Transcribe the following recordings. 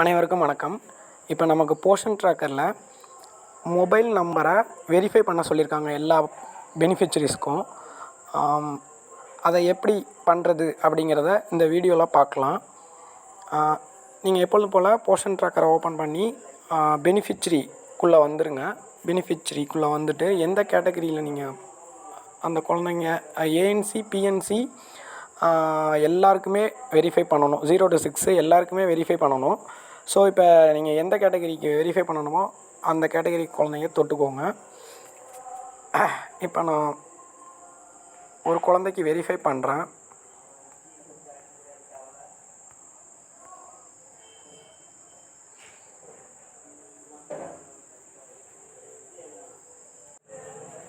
அனைவருக்கும் வணக்கம். இப்போ நமக்கு போர்ஷன் ட்ராக்கரில் மொபைல் நம்பரை வெரிஃபை பண்ண சொல்லியிருக்காங்க எல்லா பெனிஃபிஷரிஸ்க்கும் அதை எப்படி பண்ணுறது அப்படிங்கிறத இந்த வீடியோவில் பார்க்கலாம். நீங்கள் எப்பொழுதும் போல் போர்ஷன் ட்ராக்கரை ஓப்பன் பண்ணி பெனிஃபிஷரிக்குள்ளே வந்துடுங்க பெனிஃபிஷரிக்குள்ளே வந்துட்டு எந்த கேட்டகரியில் நீங்கள் அந்த குழந்தைங்க ஏஎன்சி பிஎன்சி எல்லாருக்குமே வெரிஃபை பண்ணணும். ஜீரோ டு சிக்ஸு எல்லாருக்குமே வெரிஃபை பண்ணணும். ஸோ இப்போ நீங்கள் எந்த கேட்டகரிக்கு வெரிஃபை பண்ணணுமோ அந்த கேட்டகரி குழந்தைங்க தொட்டுக்கோங்க. இப்போ நான் ஒரு குழந்தைக்கு வெரிஃபை பண்ணுறேன்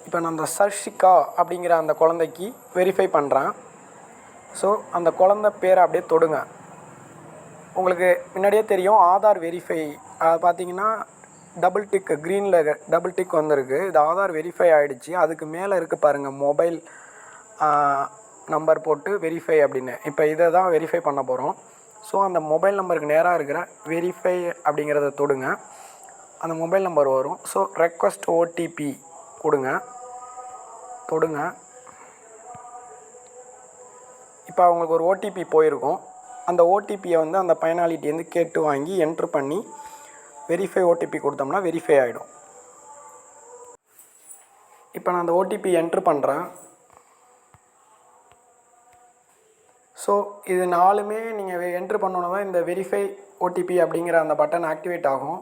இப்போ நான் அந்த சர்ஷிகா அப்படிங்கிற அந்த குழந்தைக்கு வெரிஃபை பண்ணுறேன் ஸோ அந்த குழந்த பேரை அப்படியே தொடுங்க. உங்களுக்கு முன்னாடியே தெரியும் ஆதார் வெரிஃபை அது பார்த்தீங்கன்னா டபுள் டிக் க்ரீனில் டபுள் டிக் வந்திருக்கு. இது ஆதார் வெரிஃபை ஆகிடுச்சு அதுக்கு மேலே இருக்குது பாருங்கள் மொபைல் நம்பர் போட்டு வெரிஃபை அப்படின்னு. இப்போ இதை தான் வெரிஃபை பண்ண போகிறோம் ஸோ அந்த மொபைல் நம்பருக்கு நேராக இருக்கிற வெரிஃபை அப்படிங்கிறத தொடுங்க. அந்த மொபைல் நம்பர் வரும். ஸோ ரெக்வஸ்ட் ஓடிபி கொடுங்க. தொடுங்க. இப்போ அவங்களுக்கு ஒரு ஓடிபி போயிருக்கும். அந்த ஓடிபியை வந்து அந்த பயனாளிட்டேருந்து கேட்டு வாங்கி என்ட்ரு பண்ணி வெரிஃபை ஓடிபி கொடுத்தோம்னா வெரிஃபை ஆகிடும் இப்போ நான் அந்த ஓடிபி என்ட்ரு பண்ணுறேன் ஸோ இது நாலுமே நீங்கள் என்ட்ரு பண்ணோன்னா தான் இந்த வெரிஃபை ஓடிபி அப்படிங்கிற அந்த பட்டன் ஆக்டிவேட் ஆகும்.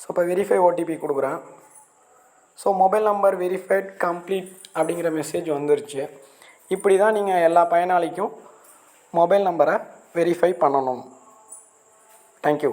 ஸோ இப்போ வெரிஃபை ஓடிபி கொடுக்குறேன். So mobile number verified complete அப்படிங்கிற மெசேஜ் வந்துருச்சு. இப்படி தான் நீங்கள் எல்லா பயனாளிக்கும் மொபைல் நம்பரை வெரிஃபை பண்ணணும். Thank you